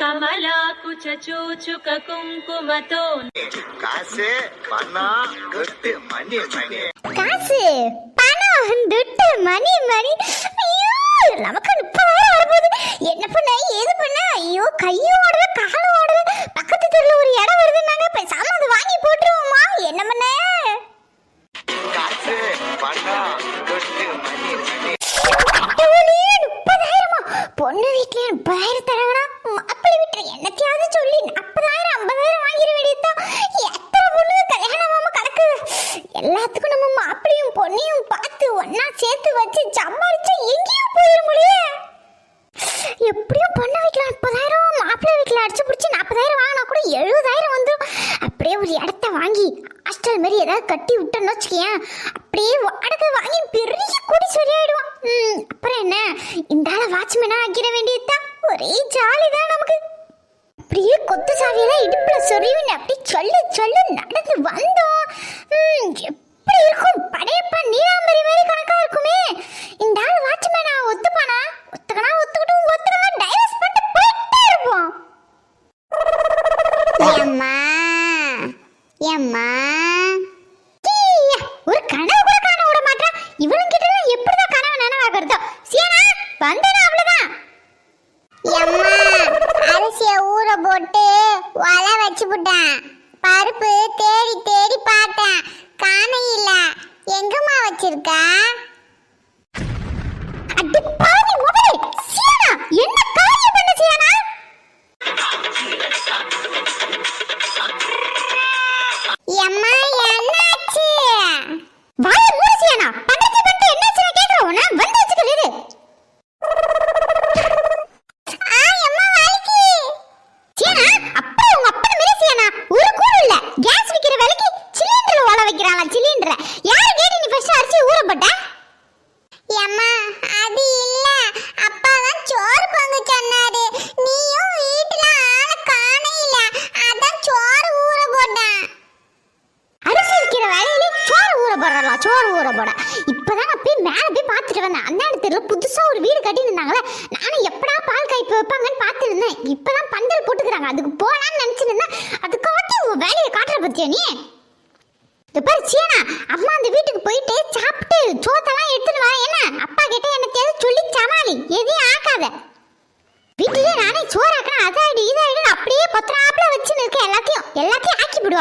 కమలాకు చూచుక కుంకుమతో காசு பணம் கொட்டு மணி மணி காசு பணம் துட்டு மணி மணி ஐயோ நமக்கு முப்பதாயிரம் வரப்போகுது என்ன பண்ண ஏது பண்ண ஐயோ கையும் ஓடல காலும் ஓடல பக்கத்து தெருல ஒரு இடம் வருதுன்னாங்க பேசாம அதை வாங்கி போட்டுருவோமா என்ன பண்ண காசு பணம் கொட்டு மணி மணி கடவுளே, முப்பதாயிரமா பொண்ணு வீட்டுல முப்பதாயிரம் தராங்கடா மாப்பிள்ளை வீட்டுல என்னத்தையாவது சொல்லி நாற்பதாயிரம் ஐம்பதாயிரம் வாங்கிட வேண்டியதுதான். எத்தனை பொண்ணு கல்யாணமாம கிடக்கு? எல்லாத்துக்கும் நம்ம மாப்பிளையும் பொண்ணையும் பார்த்து ஒன்னா சேர்த்து வச்சு சம்பாரிச்சு எங்கேயும் போயிட முடியே எப்படியும் பொண்ணு வீட்டுல முப்பதாயிரம் மாப்பிள்ளை வீட்டுல அடிச்சு பிடிச்சி நாற்பதாயிரம் வாங்கினா கூட எழுபதாயிரம் வந்துடும் அப்படியே ஒரு இடத்த வாங்கி ஹாஸ்டல் மாதிரி ஏதாவது கட்டி விட்டோன்னு வச்சுக்கேன் அப்படியே வாடகை வாங்கி பெரிய கூடி சரியாயிடுவான் அப்புறம் என்ன? இந்த ஆளை வாட்ச்மேனா ஆக்கிட வேண்டியதுதான். ஒரே ஜாலி தான் நமக்கு. அப்படியே கொத்து சாவியெல்லாம் இடுப்பில் சொருவின்னு அப்படி சொல்லு சொல்லு நடந்து வந்தோம் எப்படி இருக்கும்? படையப்பா நீலாம்பரி மாதிரி கணக்கா இருக்குமே. இந்த ஆள் வாட்ச்மேனா ஒத்துப்பானா? ஒத்துக்கனா ஒத்துக்கிட்டும். ஒத்துக்கனா டைவர்ஸ் பண்ணிட்டு போயிட்டே இருப்போம். ஏம்மா ஏம்மா. ஒரு கனவு கூட காண விட மாட்டா இவளும் கிட்ட எப்படிதான் கனவு நனவாகிறதோ சீனா வந்தேனா அவ்வளவுதான். எம்மா ஊற போட்டு ஒலை வச்சு விட்டேன் பருப்பு தேடி தேடி பார்த்தேன். காண இல்ல. எங்கம்மா வச்சிருக்க?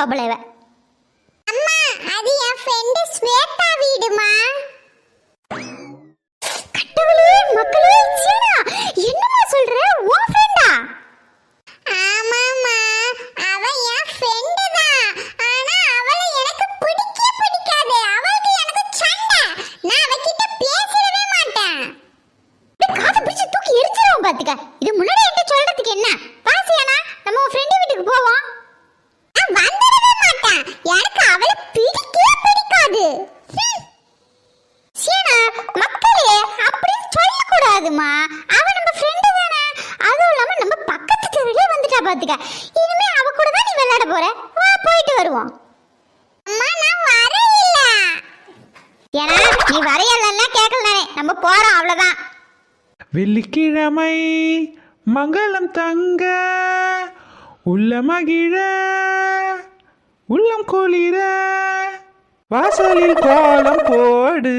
எல்லாத்தையும் ஆக்கி விடுவா போல இவ அம்மா அது என் ஃப்ரெண்ட் ஸ்வேதா வீடுமா கடவுளே மக்களே சீனா என்னமா சொல்ற உன் ஃப்ரெண்டா ஆமாமா அவ என் ஃப்ரெண்ட் தான் ஆனா அவளை எனக்கு பிடிக்கவே பிடிக்காது அவளுக்கு எனக்கு சண்டை நான் அவகிட்ட பேசவே மாட்டேன் காதை பிடிச்சு தூக்கி எரிச்சிரும் பாத்துக்க இது முன்னாடி என்கிட்ட சொல்றதுக்கு என்ன வாசியானா நம்ம உன் ஃப்ரெண்ட் வீட்டுக்கு போவோம் நான் வந்துடவே மாட்டேன் எனக்கு அவளை பிடிக்கவே பிடிக்காது ஹம். சீனா மக்களே அப்படி சொல்லக்கூடாதுமா அவ நம்ம ஃப்ரெண்டு தானே அதுவும் இல்லாம நம்ம பக்கத்து தெருவிலே வந்துட்டா பாத்துக்க இனிமே அவ கூட தான் நீ விளையாட போற வா போயிட்டு வருவோம் அம்மா நான் வரையில ஏன்னா நீ வரையலன்னா கேட்கல நானே நம்ம போறோம் அவ்வளவுதான். வெள்ளிக்கிழமை மங்களம் தங்க உள்ள மகிழ உள்ளம் குளிர வாசலில் கோலம் போடு.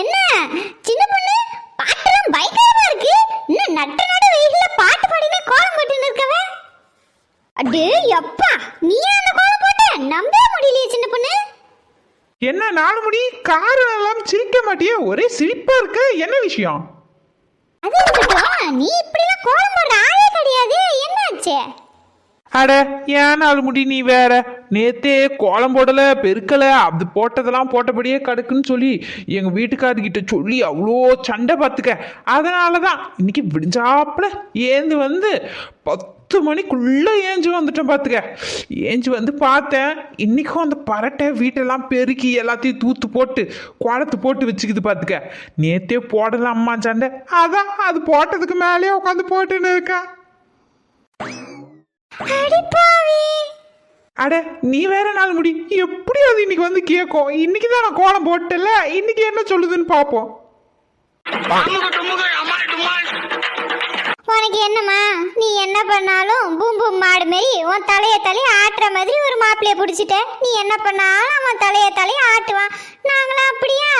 என்ன? சின்ன பொண்ணு பாட்டுலாம் பயங்கரமா இருக்கு. இன்னும் நட்ட நடு வெயில்ல பாட்டு பாடினே கோலம் போட்டுன்னு இருக்கவ? அடே அப்பா நீ அந்த கோலம் போட்ட? நம்பவே முடியலையே சின்ன பொண்ணு. என்ன நாலு மணி காரம் எல்லாம் சிரிக்க மாட்டியே? ஒரே சிரிப்பா இருக்க? என்ன விஷயம்? அது இருக்கட்டும். நீ இப்படிலாம் கோலம் போடுற ஆளே கிடையாது. என்னாச்சு? அட ஏன் நாலு முடி நீ வேற? நேத்தே கோலம் போடல பெருக்கல அது போட்டதெல்லாம் போட்டபடியே கிடக்குன்னு சொல்லி எங்க வீட்டுக்காரர்கிட்ட சொல்லி அவ்வளோ சண்டை பார்த்துக்க அதனால தான் இன்னைக்கு விடிஞ்சாப்புல ஏந்து வந்து பத்து மணிக்குள்ள ஏஞ்சி வந்துட்டேன் பார்த்துக்க ஏஞ்சி வந்து பார்த்தேன் இன்னைக்கும் அந்த பரட்டை வீட்டெல்லாம் பெருக்கி எல்லாத்தையும் தூத்து போட்டு குளத்து போட்டு வச்சுக்குது பார்த்துக்க நேத்தே போடலாம்மா சண்டை? அதான் அது போட்டதுக்கு மேலேயே உட்காந்து போட்டுன்னு இருக்கேன் அட நீ வேற நாள் முடி. எப்படி அது இன்னைக்கு வந்து கேட்கும். இன்னைக்கு தான் நான் கோலம் போட்டல இன்னைக்கு என்ன சொல்லுதுன்னு பாப்போம் உனக்கு என்னம்மா? நீ என்ன பண்ணாலும் பூம் பூம் மாடு மாரி உன் தலைய தலைய ஆட்டுற மாதிரி ஒரு மாப்பிள்ளைய பிடிச்சிட்ட நீ என்ன பண்ணாலும் அவன் தலைய தலைய ஆட்டுவான். நாங்களாம் அப்படியா?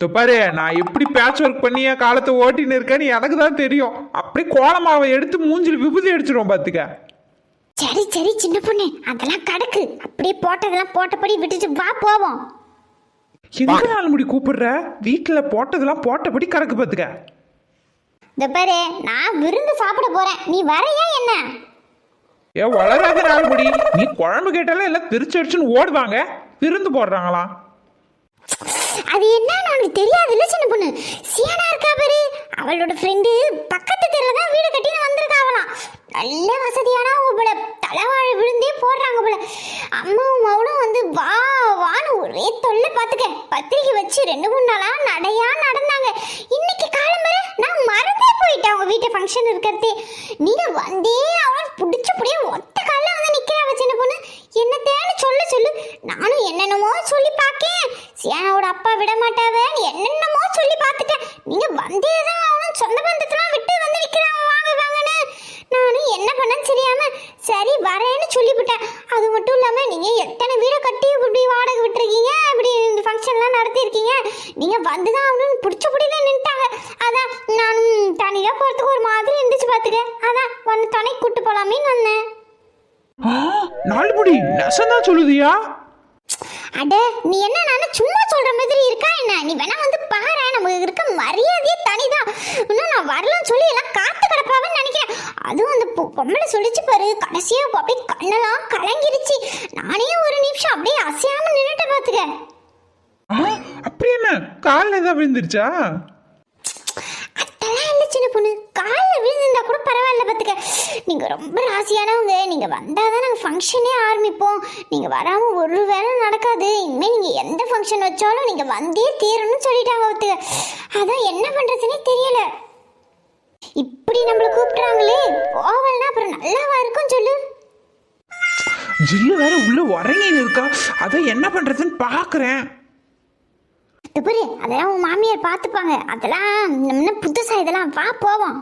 இதோ பாரு நான் எப்படி பேட்ச் ஒர்க் பண்ணி என் காலத்தை ஓட்டின்னு இருக்கேன்னு எனக்கு தான் தெரியும். அப்படியே கோலமாவை எடுத்து மூஞ்சில் விபூதி அடிச்சிடும் பாத்துக்க. சரி சரி சின்ன பொண்ணு அதெல்லாம் கடக்கு. அப்படியே போட்டதெல்லாம் போட்டபடி விட்டுட்டு வா போவோம். எங்க நாள் முடி கூப்பிடுற? வீட்டுல போட்டதெல்லாம் போட்டபடி கறக்கு பாத்துக்க. இந்த பாரு நான் விருந்து சாப்பிட போறேன். நீ வரையா என்ன? ஏ வளராத நாள் முடி நீ குழம்பு கேட்டாலும் எல்லாம் திருச்சி அடிச்சுன்னு ஓடுவாங்க. விருந்து போடுறாங்களாம். அது என்னன்னு உனக்கு தெரியாதுல்ல சின்ன பொண்ணு. சியானா இருக்கா பாரு. அவளோட ஃப்ரெண்டு பக்கத்து தெருல தான் வீடு கட்டின்னு வந்திருக்காங்களாம் நல்ல வசதியான போல. தலைவாழை விழுந்தே போடுறாங்க போல. அம்மாவும் மவனும் வந்து வா வான்னு ஒரே தொல்லை பார்த்துக்க பத்திரிக்கை வச்சு ரெண்டு மூணு நாளா நடையா நடந்தாங்க. இன்னைக்கு காலம்பர நான் மறந்தே போயிட்டேன் அவங்க வீட்டு ஃபங்க்ஷன் இருக்கிறதே. நீங்க வந்தே அவன் பிடிச்ச புடிய ஒத்த காலில் வந்து நிக்கிறாங்க சின்ன பொண்ணு. என்னத்தேன்னு சொல்ல சொல்லு. நானும் என்னென்னமோ சொல்லி பார்க்க சியானோட அப்பா விட மாட்டாவ என்னென்னமோ சொல்லி பார்த்துட்டேன் நீங்க வந்தே தான் அவனும் சொந்த பந்தத்தெல்லாம் விட்டு வந்து நிற்கிறான் வாங்க வாங்கன்னு. நானும் என்ன பண்ணேன்னு தெரியாம சரி வரேன்னு சொல்லிவிட்டேன். அது மட்டும் இல்லாம நீங்க எத்தனை வீடை கட்டி இப்படி வாடகை விட்டுருக்கீங்க? இப்படி இந்த ஃபங்க்ஷன்லாம் நடத்தியிருக்கீங்க. நீங்க வந்து தான் அவனும் பிடிச்ச பிடியில நின்ட்டாங்க. அதான் நானும் தனியாக போகிறதுக்கு ஒரு மாதிரி இருந்துச்சு பார்த்துக்க. அதான் ஒன்று துணைக்கு கூட்டு போகலாமேன்னு வந்தேன். ஆ, நாலு முடி நெசந்தான் சொல்லுதியா? அட நீ என்ன நான் சும்மா சொல்ற மாதிரி இருக்கா என்ன? நீ வேணா வந்து பாரு நமக்கு இருக்க மரியாதையே தனிதான். இன்னும் நான் வரலன்னு சொல்லி எல்லாம் காத்து கிடப்பாவன்னு நினைக்கிறேன். அதுவும் அந்த பொ- பொம்பளை சொல்லிச்சு பாரு. கடைசியா அப்படியே கண்ணெல்லாம் கலங்கிருச்சு. நானே ஒரு நிமிஷம் அப்படியே அசையாம நின்னுட்ட பாத்துக்க. ஆ, அப்படி என்ன? காலில் ஏதாவது விழுந்துருச்சா? அதெல்லாம் இல்லை சின்ன பொண்ணு. காலில் விழுந்திருந்தா கூட பரவாயில்ல பார்த்துக்க நீங்கள் ரொம்ப ராசியானவங்க. நீங்கள் வந்தால் தான் நாங்கள் ஃபங்க்ஷனே ஆரம்பிப்போம். நீங்கள் வராமல் ஒரு வேலை நடக்காது. இனிமேல் நீங்கள் எந்த ஃபங்க்ஷன் வச்சாலும் நீங்கள் வந்தே தீரணும்னு சொல்லிட்டாங்க பார்த்துக்க அதான் என்ன பண்ணுறதுனே தெரியல. இப்படி நம்மளை கூப்பிட்றாங்களே. போவல்னா அப்புறம் நல்லாவா இருக்கும் சொல்லு. ஜில்லு வேற உள்ள உறங்கின்னு இருக்கா. அதை என்ன பண்றதுன்னு பாக்குறேன். இது பாரு அதெல்லாம் உன் மாமியார் பார்த்துப்பாங்க. அதெல்லாம் நம்ம புதுசா இதெல்லாம்? வா போவோம்.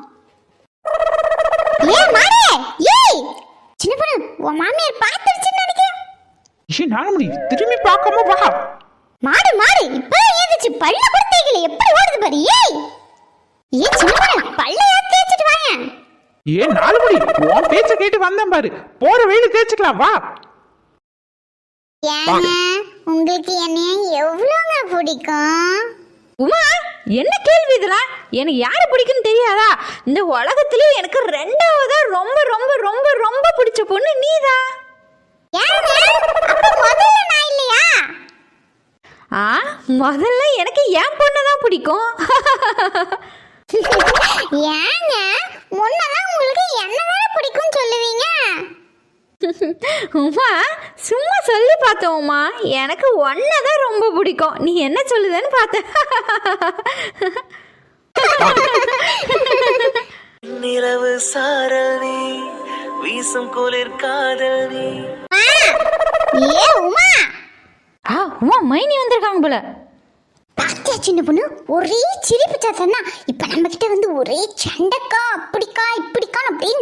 ஏய் மாடே ஏய்! சின்ன பொண்ணு உன் மாமியார் பார்த்துருச்சுன்னு நினைக்கிறேன் ஏ நாலு முடி திரும்பி பார்க்காம வா. மாடு மாடு இப்பதான் ஏந்துச்சு பல்ல கூட தேய்க்கல எப்படி ஓடுது பாரு ஏய்! ஏய் சின்ன பொண்ணு பல்ல ஏன் தேய்ச்சிட்டு வாங்க. ஏ நாலு முடி உன் பேச்ச கேட்டு வந்தேன் பாரு. போற வழியில தேய்ச்சிக்கலாம் வா. ஏங்க உங்களுக்கு என்னைய எவ்வளோங்க பிடிக்கும்? உமா என்ன கேள்வி இதெல்லாம் எனக்கு யாரை பிடிக்கும்னு தெரியாதா? இந்த உலகத்திலே எனக்கு ரெண்டாவதா ரொம்ப ரொம்ப ரொம்ப ரொம்ப பிடிச்ச பொண்ணு நீதான் ஏங்க அப்ப முதல்ல நான் இல்லையா? ஆ முதல்ல எனக்கு என் பொண்ணை தான் பிடிக்கும். ஏங்க முன்னதான் உங்களுக்கு என்னதானே பிடிக்கும் சொல்லுவீங்க? உமா சும்மா சொல்லி பார்த்தோம் உமா எனக்கு ஒன்றை தான் ரொம்ப பிடிக்கும். நீ என்ன சொல்லுதேன்னு பார்த்தேன். நிலவு சாரணி வீசும் குளிர் காதல் நீ. ஏ உமா! ஆ உமா மைனி வந்திருக்காங்க போல. பாத்தியா சின்ன பொண்ணு? ஒரே சிரிப்பு சத்தம் தான் இப்ப நம்ம கிட்ட வந்து ஒரே சண்டைக்கா அப்படிக்கா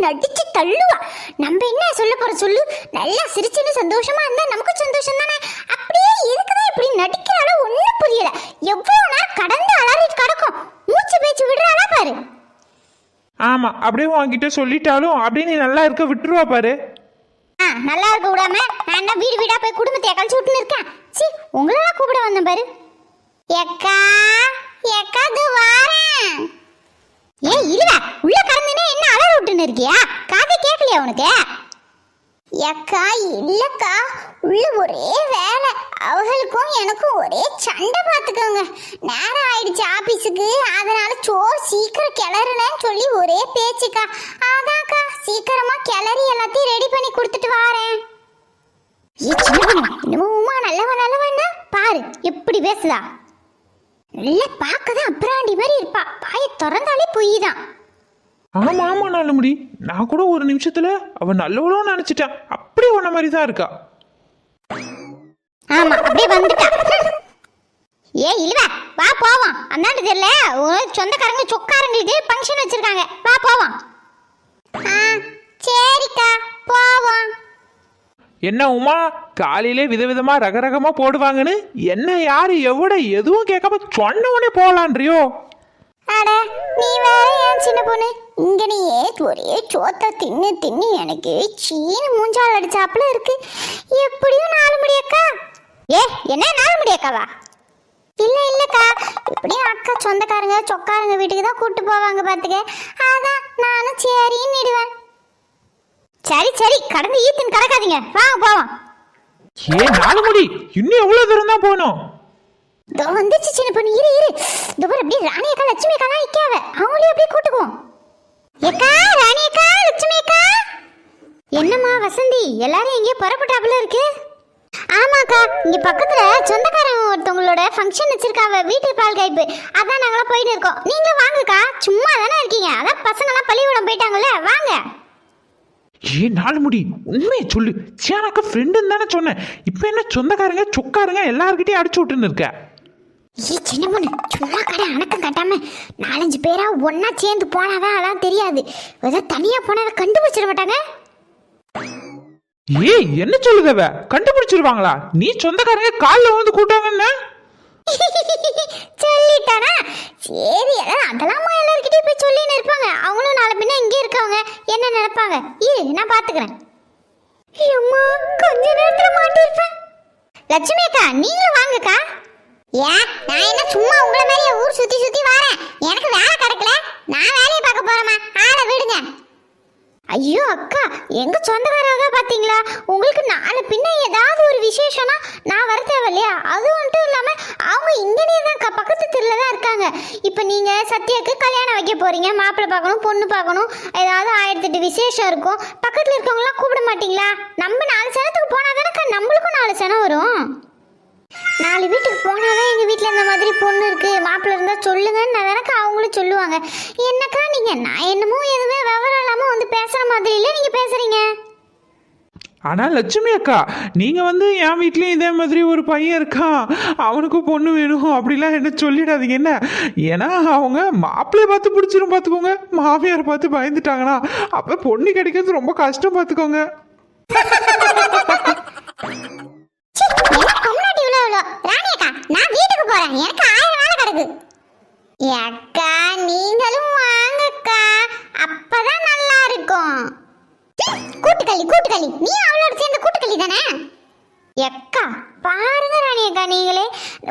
நடிச்சு தள்ளுவா. நம்ம என்ன சொல்ல போற சொல்லு? நல்லா சிரிச்சுன்னு சந்தோஷமா இருந்தா நமக்கு சந்தோஷம் தானே அப்படியே எதுக்குதான் இப்படி நடிக்கிறாளோ ஒண்ணும் புரியல. எவ்வளவு நேரம் கடந்து அலறிட்டு கிடக்கும். மூச்சு பேச்சு விடுறாளா பாரு. ஆமா அப்படியே உன்கிட்ட சொல்லிட்டாலும் அப்படியே நீ நல்லா இருக்க விட்டுருவா பாரு. ஆ நல்லா இருக்க விடாம நான் என்ன வீடு வீடா போய் குடும்பத்தை கழிச்சு விட்டுன்னு இருக்கேன்? சி உங்களெல்லாம் கூப்பிட வந்தேன் பாரு. எக்கா எக்கா வாரேன். ஏய் இல்ல உள்ள கறந்துனே என்ன அலற விட்டுன்னு இருக்கியா? காதை கேட்கலையா உனக்கு? ஏக்கா இல்லக்கா. உள்ள ஒரே வேலை. அவங்களுக்கும் எனக்கும் ஒரே சண்டை பார்த்துக்கோங்க. நேரம் ஆயிடுச்சு ஆபீஸுக்கு. அதனால சோறு சீக்கிரம் கிளறுனேன்னு சொல்லி ஒரே பேச்சுக்கா. அதான்க்கா சீக்கிரமா கிளறி எல்லாத்தையும் ரெடி பண்ணி கொடுத்துட்டு வாரேன். ஏ என்னமோ உமா நல்லவ நல்லவன்னா? பாரு எப்படி பேசுதா? நல்லா பார்க்கதான் அப்புறாண்டி மாதிரி இருப்பா. பாயை திறந்தாலே பொய் தான் ஆமா ஆமா நாலு முடி நான் கூட ஒரு நிமிஷத்துல அவ நல்லவளோ நினைச்சிட்டேன். அப்படியே உன்ன மாதிரி தான் இருக்கா. ஆமா அப்படியே வந்துட்டா. ஏ இல்லவ வா போவோம். அந்தாண்டு தெரியல ஒரு சொந்தக்காரங்க சொக்காரங்களுக்கு ஃபங்க்ஷன் வச்சிருக்காங்க. வா போவோம். ஆ என்ன உமா? காலையிலே விதவிதமா ரகரகமா போடுவாங்கன்னு? என்ன யாரு எவ்வளோ எதுவும் கேட்காம சொன்ன உடனே போகலான்றியோ அட நீ வேற ஏன் சின்ன பொண்ணு? இங்க ஒரே சோத்தை தின்னு தின்னு எனக்கு சீனு மூஞ்சால் அடிச்சாப்புல இருக்கு. எப்படியும் நாலு முடியக்கா ஏ என்ன நாலு முடியக்காவா இல்ல இல்லக்கா. எப்படியும் அக்கா சொந்தக்காரங்க சொக்காரங்க வீட்டுக்கு தான் கூப்பிட்டு போவாங்க பாத்துக்க. அதான் நானும் சரின்னு இடுவேன். சரி சரி கடந்து ஈத்துன்னு கடக்காதீங்க வாங்க போவோம். ஏ நாலு முடி. இன்னும் எவ்வளவு தூரம் தான் போகணும்? இதோ வந்துச்சு சின்ன பொண்ணு. இரு இரு. இதோ பாரு அப்படியே ராணி அக்கா லட்சுமி அக்காலாம் நிக்காவ. அவங்களையும் அப்படியே கூட்டுக்குவோம். ஏக்கா ராணி அக்கா லட்சுமி அக்கா. என்னம்மா வசந்தி? எல்லாரும் எங்கேயோ புறப்பட்டாப்புல இருக்கு. ஆமாக்கா இங்க பக்கத்துல சொந்தக்காரங்க ஒருத்தவங்களோட ஃபங்க்ஷன் வச்சிருக்காவ வீட்டு பால் காய்ப்பு. அதான் நாங்களாம் போயிட்டு இருக்கோம். நீங்களும் வாங்கக்கா. சும்மா தானே இருக்கீங்க. அதான் பசங்களாம் பள்ளிக்கூடம் போயிட்டாங்கல்ல. வாங்க. ஏ நாலு முடி உண்மையை சொல்லு. சேனாக்கா ஃப்ரெண்டுன்னு தானே சொன்னேன். இப்போ என்ன சொந்தக்காரங்க சொக்காரங்க எல்லார்கிட்டயும் அடிச்சு விட்டுன்னு இருக்க? ஏய் சின்ன பொண்ணு சும்மா கடை அணக்கம் கட்டாம நாலஞ்சு பேரா ஒண்ணா சேர்ந்து போனாதான் அதான் தெரியாது. ஏதோ தனியா போனதை கண்டுபிடிச்சிட மாட்டாங்க. ஏய் என்ன சொல்லுதவ கண்டுபிடிச்சிருவாங்களா? நீ சொந்தக்காரங்க காலில் வந்து கூட்டாங்கன்னு? சொல்லிட்டானா? சரி அதான் அதெல்லாம் எல்லாருக்கிட்டே போய் சொல்லின்னு இருப்பாங்க. அவங்களும் நாலு பின்ன இங்கே இருக்கவங்க. என்ன நினைப்பாங்க? இரு நான் பாத்துக்கிறேன். அம்மா கொஞ்ச நேரத்துல மாட்டிருப்பேன் லட்சுமி அக்கா நீங்களும் வாங்கக்கா. ஏன் நான் என்ன சும்மா உங்களை மாதிரியே ஊர் சுத்தி சுத்தி வரேன் எனக்கு வேலை கிடைக்கல நான் வேலையை பார்க்க போறேம்மா ஆளை விடுங்க ஐயோ அக்கா எங்க சொந்தக்காரங்க பாத்தீங்களா? உங்களுக்கு நாளை பின்ன ஏதாவது ஒரு விசேஷம்னா நான் வர தேவையில்லையா? அது மட்டும் இல்லாம அவங்க இங்கனே தான் பக்கத்து தெருல தான் இருக்காங்க. இப்போ நீங்க சத்யாக்கு கல்யாணம் வைக்க போறீங்க மாப்பிள்ளை பார்க்கணும் பொண்ணு பார்க்கணும் ஏதாவது ஆயிரத்தெட்டு விசேஷம் இருக்கும். பக்கத்துல இருக்கவங்களாம் கூப்பிட மாட்டீங்களா? நம்ம நாலு சனத்துக்கு போனா தானே நம்மளுக்கும் நாலு சனம் வரும். நாலு வீட்டுக்கு போனாதான் எங்க வீட்ல இந்த மாதிரி பொண்ணு இருக்கு மாப்பிள்ள இருந்தா சொல்லுங்கன்னு எனக்கு அவங்களும் சொல்லுவாங்க. என்னக்கா நீங்க? நான் என்னமோ எதுவுமே விவரம் இல்லாம வந்து பேசுற மாதிரி இல்ல நீங்க பேசுறீங்க. ஆனால் லட்சுமி அக்கா நீங்கள் வந்து என் வீட்லேயும் இதே மாதிரி ஒரு பையன் இருக்கான் அவனுக்கும் பொண்ணு வேணும் அப்படிலாம் என்ன சொல்லிடாதீங்க என்ன? ஏன்னா அவங்க மாப்பிள்ளைய பார்த்து பிடிச்சிரும் பார்த்துக்கோங்க மாமியாரை பார்த்து பயந்துட்டாங்கன்னா அப்போ பொண்ணு கிடைக்கிறது ரொம்ப கஷ்டம் பார்த்துக்கோங்க. அக்கா நான் வீட்டுக்கு போறேன். எனக்கு ஆயிரம் வேலை கிடக்கு. அக்கா நீங்களும் வாங்கக்கா. அப்பதான் நல்லா இருக்கும். கூட்டுக்களி கூட்டுக்களி நீ அவளோட சேர்ந்து கூட்டுக்களி தானே? எக்கா பாருங்க ராணி அக்கா நீங்களே.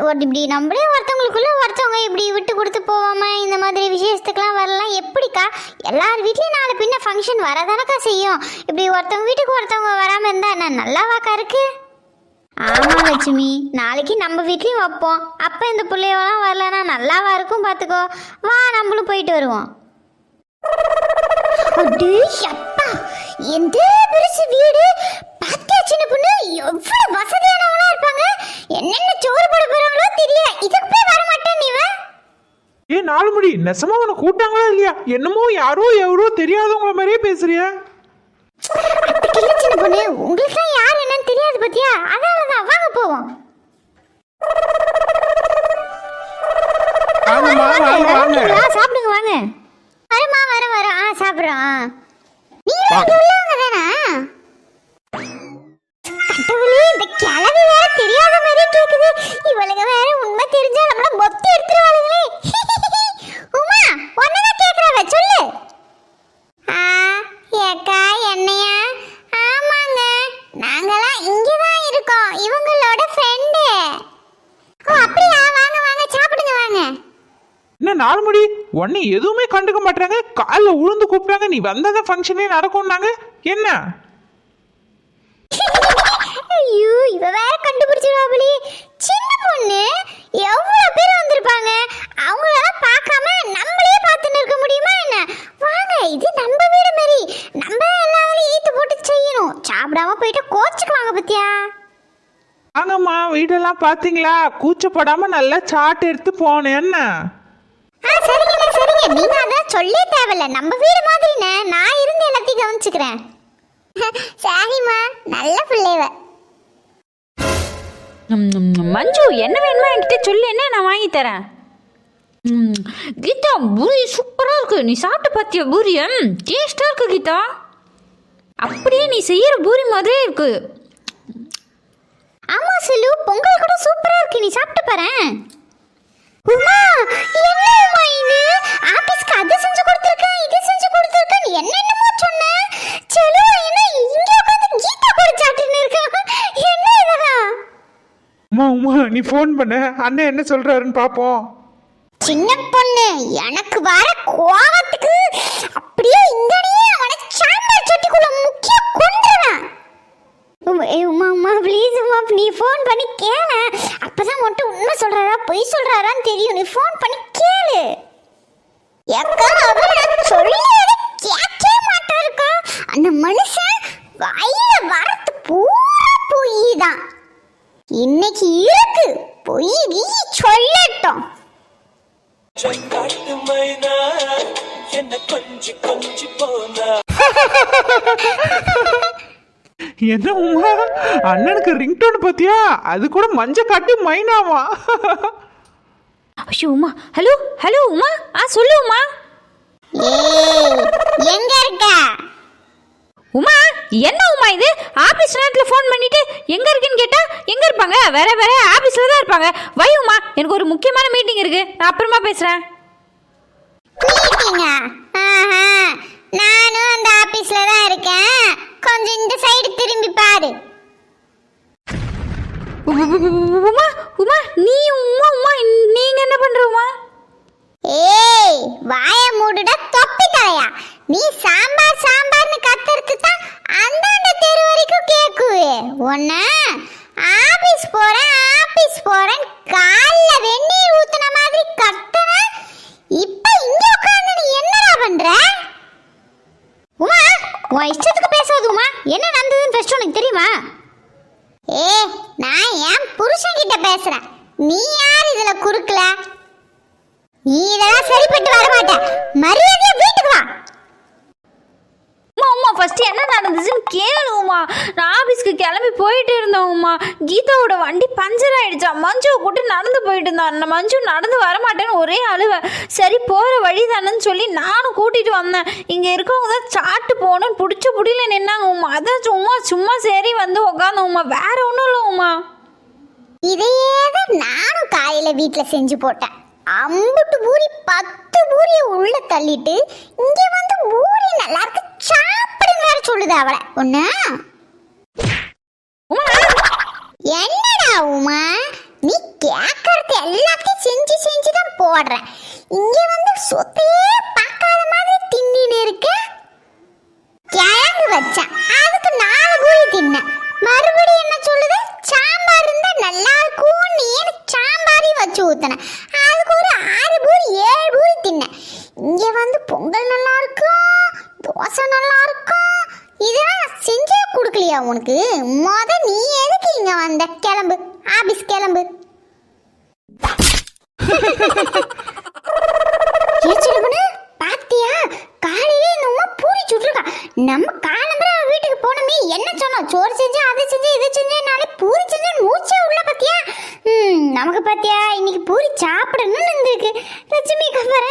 ஒரு இப்படி நம்மளே ஒருத்தவங்களுக்குள்ள ஒருத்தவங்க இப்படி விட்டு கொடுத்து போவாம இந்த மாதிரி விசேஷத்துக்குலாம் வரலாம். எப்படிக்கா? எல்லார் வீட்லேயும் நாலு பின்ன ஃபங்க்ஷன் வரதானக்கா செய்யும். இப்படி ஒருத்தவங்க வீட்டுக்கு ஒருத்தவங்க வராமல் இருந்தால் என்ன நல்லாவாக்கா இருக்கு? ஆமா லட்சுமி நாளைக்கு நம்ம வீட்லயும் வைப்போம். அப்ப இந்த பிள்ளையெல்லாம் வரலன்னா நல்லாவா இருக்கும் பாத்துக்கோ. வா நம்மளும் போயிட்டு வருவோம். அப்பா. எந்த பெருசு வீடு? பாத்தியா சின்ன பொண்ணு? எவ்வளவு வசதியானவங்களா இருப்பாங்க. என்னென்ன சோறு போட போறாங்களோ தெரியல. இதுக்கு போய் வர மாட்டேன் நீ ஏ நாலு முடி நெசமா உன்னை கூட்டாங்களா இல்லையா? என்னமோ யாரோ எவரோ தெரியாதவங்கள மாதிரியே பேசுறிய. சின்ன பொண்ணு. உங்களுக்கு யார் என்னன்னு தெரியாது பாத்தியா? வாங்க போவோம். வாங்கம்மா வாங்க ஆ, சாப்பிடுங்க வாங்க. வரமா வர வர ஆ சாப்பிடுறோம். நீங்க உள்ளவங்க தானா கடவுளே இந்த கிழவி வேற தெரியாத மாதிரி கேக்குது இவளுங்க வேற உண்மை தெரிஞ்சா நம்மள மொத்தம் எடுத்துருவாளுங்களே உமா ஒன்னதான் கேக்குறவ சொல்லு ஆ ஏக்கா என்னையா ஆமாங்க நாங்களாம் இங்கதான் இருக்கோம் இவங்களோட ஃப்ரெண்டு ஓ அப்படியா வாங்க வாங்க சாப்பிடுங்க வாங்க என்ன நாலு உன்னை எதுவுமே கண்டுக்க மாட்டாங்க காலில் உழுந்து கூப்பிட்டாங்க நீ வந்ததான் ஃபங்க்ஷனே நடக்கும்னாங்க. என்ன? ஐயோ இவ வேற கண்டுபிடிச்சிருவாபலி சின்ன பொண்ணு. எவ்வளவு பேர் வந்திருப்பாங்க? அவங்களெல்லாம் பார்க்காம நம்மளே பார்த்துன்னு இருக்க முடியுமா என்ன? வாங்க இது நம்ம வீடு மாதிரி நம்ம எல்லாரும் ஈத்து போட்டு செய்யணும். சாப்பிடாம போயிட்டு கோச்சுக்குவாங்க பத்தியா? வாங்கம்மா வீடெல்லாம் பார்த்தீங்களா? கூச்சப்படாம நல்லா சாட் எடுத்து போனேன் என்ன? நீங்க அதான் சொல்லே தேவையில்ல. நம்ம வீடு மாதிரிண்ணே நான் இருந்து எல்லாத்தையும் கவனிச்சுக்கிறேன். சரிம்மா நல்ல பிள்ளைவ. மஞ்சு என்ன வேணுமோ என்கிட்ட சொல்லு என்ன நான் வாங்கி தரேன்? கீதா பூரி சூப்பராக இருக்கு. நீ சாப்பிட்டு பார்த்தியா பூரி? ம் டேஸ்டாக இருக்கு கீதா. அப்படியே நீ செய்யற பூரி மாதிரியே இருக்கு. ஆமா செல்லு பொங்கல் கூட சூப்பரா இருக்கு. நீ சாப்பிட்டு பாரு உமா என்ன உமா இது? ஆபீஸ்க்கு அது செஞ்சு கொடுத்துருக்கேன் இது செஞ்சு கொடுத்துருக்கேன் என்னென்னமோ சொன்ன? செல்லு என்ன இங்க உட்காந்து கீதா கூட இருக்க? என்ன இதெல்லாம் உமா உமா நீ ஃபோன் பண்ண. அண்ணன் என்ன சொல்றாருன்னு பாப்போம். சின்ன பொண்ணு எனக்கு வர கோவத்துக்கு அப்படியே இங்கனையே அவனை சாம்பார் சட்டிக்குள்ள முக்கிய கொண்டுருவேன் உமா ப்ளீஸ் உமா நீ ஃபோன் பண்ணி கேளு. அப்பதான் மட்டும் உண்மை சொல்றாரா பொய் சொல்றாரான்னு தெரியும். நீ ஃபோன் பண்ணி கேளு. எக்கா அவன சொல்லி கேட்கவே மாட்டாருக்கா. அந்த மனுஷன் வாயில வரத்து பூரா பொய் தான் இன்னைக்கு இருக்கு பொய் கீ சொல்லட்டும். என்ன கொஞ்சி கொஞ்சி போனா என்ன உமா? அண்ணனுக்கு ரிங்டோன் பாத்தியா? அது கூட மஞ்ச காட்டு மைனாவா? ஐயோ உமா. Hello hello Uma. ஆ சொல்லு உமா. எங்க இருக்க? உமா என்ன உமா இது? ஆபீஸ் நேரத்தில் ஃபோன் பண்ணிட்டு எங்க இருக்குன்னு கேட்டா எங்க இருப்பாங்க? வேற வேற ஆபீஸ்ல தான் இருப்பாங்க. வை உமா. எனக்கு ஒரு முக்கியமான மீட்டிங் இருக்கு. நான் அப்புறமா பேசுறேன். மீட்டிங்கா நானும் அந்த ஆபீஸ்ல தான் இருக்கேன். கொஞ்சம் இந்த சைடு திரும்பி பாரு. உமா உமா நீ உமா உமா நீங்க என்ன பண்ற உமா? ஏய் வாய மூடுடா தொப்பி தலையா? நீ சாம்பார் சாம்பார்னு கத்துறது தான் அந்தாண்ட தெரு வரைக்கும் கேக்குது ஒன்ன ஆபீஸ் போறேன் ஆபீஸ் போறேன் கால்ல வெந்நீர் ஊத்துன மாதிரி கத்துன இப்ப இங்க உட்கார்ந்து நீ என்னடா பண்ற உமா உன் இஷ்டத்துக்கு பேசுவதுமா என்ன நடந்ததுன்னு ஃபர்ஸ்ட் உனக்கு தெரியுமா? ஏ நான் என் புருஷன் கிட்ட பேசுறேன். நீ யார் இதுல குறுக்கல? நீ இதெல்லாம் சரிப்பட்டு வர மாட்ட மரியாதையா வீட்டுக்கு வா. ஃபஸ்ட்டு என்ன நடந்துச்சுன்னு கேளு உமா நான் ஆஃபீஸ்க்கு கிளம்பி போயிட்டு இருந்தேன் உமா கீதாவோட வண்டி பஞ்சர் ஆயிடுச்சா. மஞ்சுவை கூட்டு நடந்து போயிட்டு இருந்தான். அந்த மஞ்சு நடந்து வரமாட்டேன்னு ஒரே அழுவை. சரி போகிற வழி தானேன்னு சொல்லி நானும் கூட்டிகிட்டு வந்தேன். இங்கே இருக்கவங்க தான் சாட்டு போகணும்னு பிடிச்ச புடியில நின்னாங்க உமா அதான் சும்மா சும்மா சரி வந்து உட்காந்து உமா வேற ஒன்றும் இல்லை உமா இதையே தான் நானும் காலையில் வீட்டில் செஞ்சு போட்டேன். அம்புட்டு பூரி பத்து பூரியை உள்ள தள்ளிட்டு இங்க வந்து பூரி நல்லா இருக்கு. சொல்லுது அவளை. ஒண்ணு. என்னடா உமா? நீ கேட்கறது எல்லாத்தையும் செஞ்சு செஞ்சு தான் போடுற. இங்க வந்து சொத்தையே பார்க்காத மாதிரி தின்னின்னு இருக்க? கிழங்கு வச்சேன். அதுக்கு நாலு பூரி தின்னேன். மறுபடியும் என்ன சொல்லுது? சாம்பார் இருந்தா நல்லா இருக்கும் நீ சாம்பாரையும் வச்சு ஊத்தின அதுக்கு ஒரு ஆறு பூரி ஏழு பூரி தின்ன இங்க வந்து பொங்கல் நல்லா இருக்கும் தோசை நல்லா இருக்கும் இதெல்லாம் செஞ்சே கொடுக்கலையா உனக்கு? மொத நீ எதுக்கு இங்க வந்த? கிளம்பு. ஆபீஸ் கிளம்பு. பாத்தியா? காலையில இந்த உமா பூரி சுட்டுருக்கா. நம்ம காலம்பர வீட்டுக்கு போனோமே. என்ன சொன்னோம் சோறு செஞ்சு அதை செஞ்சு இதை செஞ்சேனாலே பூரி செஞ்சு மூச்சே உள்ள பாத்தியா? ம் நமக்கு பாத்தியா இன்னைக்கு பூரி சாப்பிடணும்னு இருந்திருக்கு. லட்சுமி கம்பர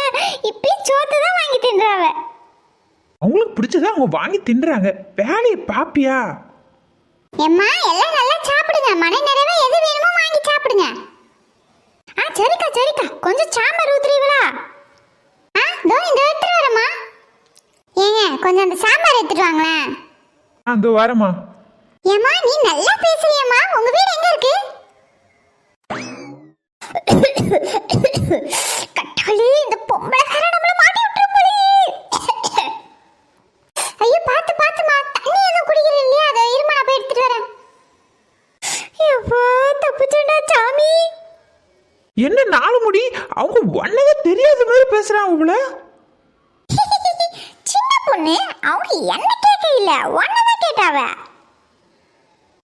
இப்பயே சோத்தை தான் வாங்கி தின்றாவ அவங்களுக்கு பிடிச்சதை அவங்க வாங்கி தின்றாங்க. வேலையை பாப்பியா? எம்மா எல்லாம் நல்லா சாப்பிடுங்க. மன நிறைவா எது வேணுமோ வாங்கி சாப்பிடுங்க. ஆ சரிக்கா சரிக்கா. கொஞ்சம் சாம்பார் ஊத்துறீங்களா? ஆ தோ இந்த எடுத்துட்டு வரேம்மா. ஏங்க கொஞ்சம் அந்த சாம்பார் எடுத்துட்டு வாங்களேன். ஆ இதோ வரேம்மா. ஏம்மா நீ நல்லா பேசுறியம்மா. உங்க வீடு எங்க இருக்கு? கட்டாளி இந்த பொம்பளை கார நம்மள மாட்டி விட்டுற போலே ஐயோ பார்த்து பார்த்துமா தண்ணி எதுவும் குடிக்கிற இல்லையா அதை இருமா நான் போய் எடுத்துட்டு வரேன் எப்பா தப்புச்சேண்டா சாமி என்ன நாலு முடி? அவங்க ஒன்னவே தெரியாத மாதிரி பேசுறாங்க இவ்வளோ சின்ன பொண்ணு அவங்க என்ன கேட்க இல்ல ஒன்னதான் கேட்டாவ.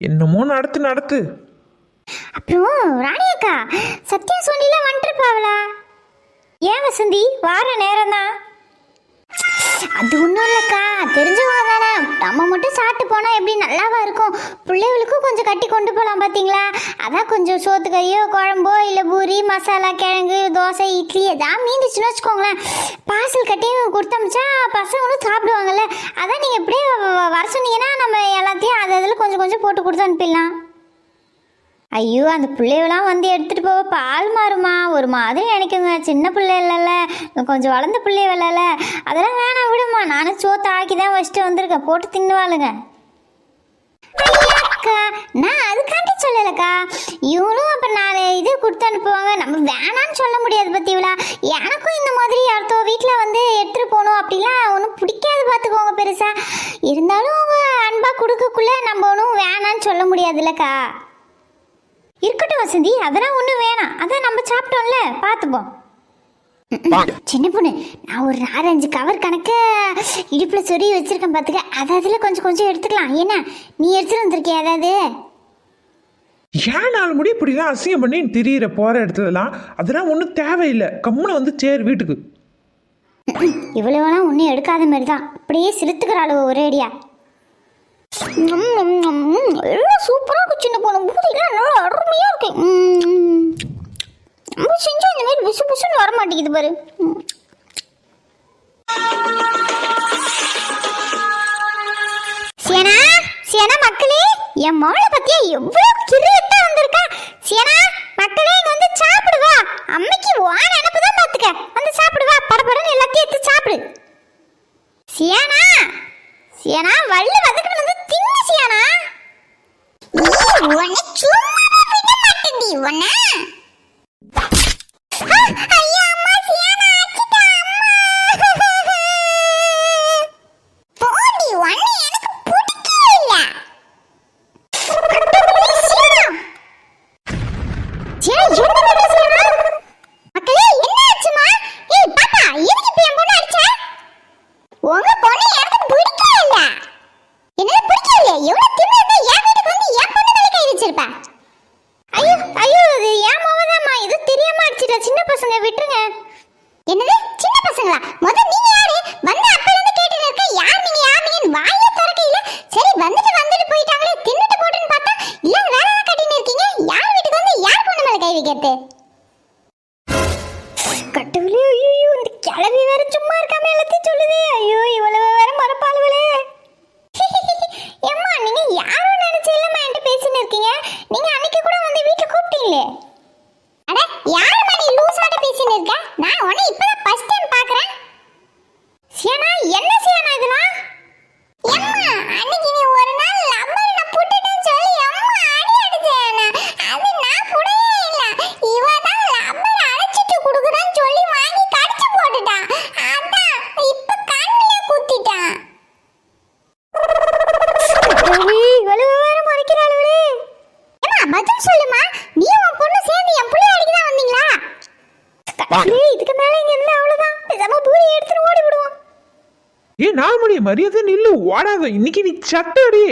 என்னமோ நடத்து நடத்து. அப்புறம் ராணி அக்கா சத்யா சோனில வந்துருப்பாவளா? ஏன் வசந்தி? வார நேரம் தான் அது ஒன்றும் இல்லைக்கா தெரிஞ்சவங்க நம்ம மட்டும் சாப்பிட்டு போனால் எப்படி நல்லாவா இருக்கும்? பிள்ளைகளுக்கும் கொஞ்சம் கட்டி கொண்டு போகலாம் பார்த்தீங்களா அதான் கொஞ்சம் சோத்து கறியோ குழம்போ இல்லை பூரி மசாலா கிழங்கு தோசை இட்லி எதாவது மீந்துச்சுன்னு வச்சுக்கோங்களேன். பார்சல் கட்டி கொடுத்தமிச்சா பசங்களும் சாப்பிடுவாங்கல்ல. அதான் நீங்கள் எப்படியே வ- வர சொன்னீங்கன்னா நம்ம எல்லாத்தையும் அது அதில் கொஞ்சம் கொஞ்சம் போட்டு கொடுத்து அனுப்பிடலாம். ஐயோ அந்த பிள்ளைவெல்லாம் வந்து எடுத்துகிட்டு போக பால் மாறுமா? ஒரு மாதிரி நினைக்குங்க. சின்ன பிள்ளை இல்லைல்ல. கொஞ்சம் வளர்ந்த பிள்ளை இல்லைல்ல. அதெல்லாம் வேணாம் விடுமா நானும் சோத்து ஆக்கி தான் வச்சுட்டு வந்திருக்கேன். போட்டு தின்னுவாளுங்க. அக்கா நான் அதுக்காண்டி சொல்லலக்கா. இவனும் அப்போ நாலு இது கொடுத்து அனுப்புவாங்க. நம்ம வேணான்னு சொல்ல முடியாது பத்திங்களா எனக்கும் இந்த மாதிரி யார்த்தோ வீட்டில் வந்து எடுத்துகிட்டு போகணும் அப்படிலாம் ஒன்றும் பிடிக்காது பார்த்துக்கோங்க பெருசா. இருந்தாலும் அவங்க அன்பாக கொடுக்கக்குள்ள நம்ம ஒன்றும் வேணான்னு சொல்ல முடியாதுல்லக்கா. இருக்கட்டும் வசந்தி அதெல்லாம் ஒன்றும் வேணாம். அதான் நம்ம சாப்பிட்டோம்ல பார்த்துப்போம். சின்ன பொண்ணு நான் ஒரு நாலஞ்சு கவர் கணக்க இடுப்பில் சொறி வச்சிருக்கேன் பார்த்துக்க அது அதில் கொஞ்சம் கொஞ்சம் எடுத்துக்கலாம். என்ன நீ எடுத்துட்டு வந்திருக்கிய அதாவது? ஏன் நாலு முடி இப்படிலாம் அசிங்கம் பண்ணி திரியிற போற இடத்துலலாம்? அதெல்லாம் ஒன்றும் தேவையில்லை. கம்முன்னு வந்து சேர் வீட்டுக்கு. இவ்வளோலாம் ஒன்றும் எடுக்காத மாதிரி தான் அப்படியே சிலுத்துக்கிறாள் ஒரேடியா. எல்லாம் சூப்பராக இருக்கு சின்ன பொண்ணு. பூரிலாம் நல்லா அருமையாக இருக்கு. ம். நம்ம செஞ்சா இந்த மாதிரி புசு புசுன்னு வர மாட்டேங்குது பாரு. ம். சேனா சியனா மக்களே என் மோளை பத்தியா எவ்வளவு கிரியட்டா வந்திருக்கா? சியனா மக்களே இங்க வந்து சாப்பிடுவா அம்மைக்கு வான அனுப்பு பாத்துக்க வந்து சாப்பிடுவா படபடன்னு எல்லாத்தையும் எடுத்து சாப்பிடு. சேனா சியானா வள்ளு வதக்கணும் வந்து தின்னு சியானா உன்னை சும்மா விட மாட்டேன்டி உன்னை. ஐயா அம்மா சியானா ஆக்கிட்டா அம்மா போடி உன்னை எனக்கு பிடிக்கவே இல்ல கடவுளே, சியானா சியானா என்ன பண்ண சியானா மக்களே என்ன ஆச்சுமா ஏய் பாப்பா எதுக்கு இப்ப என் பொண்ணு அடிச்ச உங்க பொண்ணு எனக்கு பிடிக்கவே இல்ல என்னது பிடிக்கவே இல்ல எவ்வளவு திமிரு என் வீட்டுக்கு வந்து என் பொண்ணு மேல கை வச்சிருப்ப ஐயோ ஐயோ இது ஏன் மோகதாம்மா இது தெரியாம அடிச்சிட்ட சின்ன பசங்க விட்டுருங்க என்னது சின்ன பசங்களா முத நீங்க யாரு வந்து அப்பல இருந்து கேட்டுட்டு இருக்க யார் நீங்க யார் நீங்க வாயே திறக்க இல்ல சரி வந்துட்டு வந்துட்டு போயிட்டாங்களே தின்னுட்டு போட்டுன்னு பார்த்தா இல்ல வேற ஏதாவது கட்டின்னு இருக்கீங்க யார் வீட்டுக்கு வந்து யார் பொண்ணு மேல கை வைக்கிறது கடவுளே ஐயோ இந்த கிளவி வேற சும்மா இருக்காம எல்லாத்தையும் சொல்லுதே ஐயோ இவ்வளவு வேற மறப்பாளுவளே ஏம்மா நீங்க யாரும் நினைச்சு இல்லாம என்கிட்ட பேசின்னு இருக்கீங்க நீங்க அன்னைக்கு கூட வந்து வீட்டுல கூப்பிட்டீங்களே அட யாரும்மா நீ லூசாட்ட பேசின்னு இருக்க நான் உன்னை இப்பதான் ஃபர்ஸ்ட் டைம் பாக்குறேன் சியானா என்ன சியானா இதெல்லாம் எம்மா அன்னைக்கு நீ ஒரு நாள் லப்பர் நான் புட்டுட்டேன்னு சொல்லி அம்மா அடி அடிச்சேன் அது நான் புடவே இல்ல இவ தான் லப்பர் அழைச்சிட்டு குடுக்குறேன்னு சொல்லி வாங்கி கடிச்சு போட்டுட்டான் அதான் இப்ப கண்ணுல குத்திட்டான் இவ்வளவு வேற மறைக்கிறாளே ஏமா பதில் சொல்லுமா நீ உன் பொண்ணு சேர்ந்து என் புள்ளைய அடிக்க தான் வந்தீங்களா ஏய் இதுக்கு மேல இங்க இருந்தா அவ்வளவுதான் பேசாம பூரி எடுத்துட்டு ஓடி விடுவோம் ஏ நாலு மணி மரியாதை நில்லு ஓடாத இன்னைக்கு நீ சட்டடி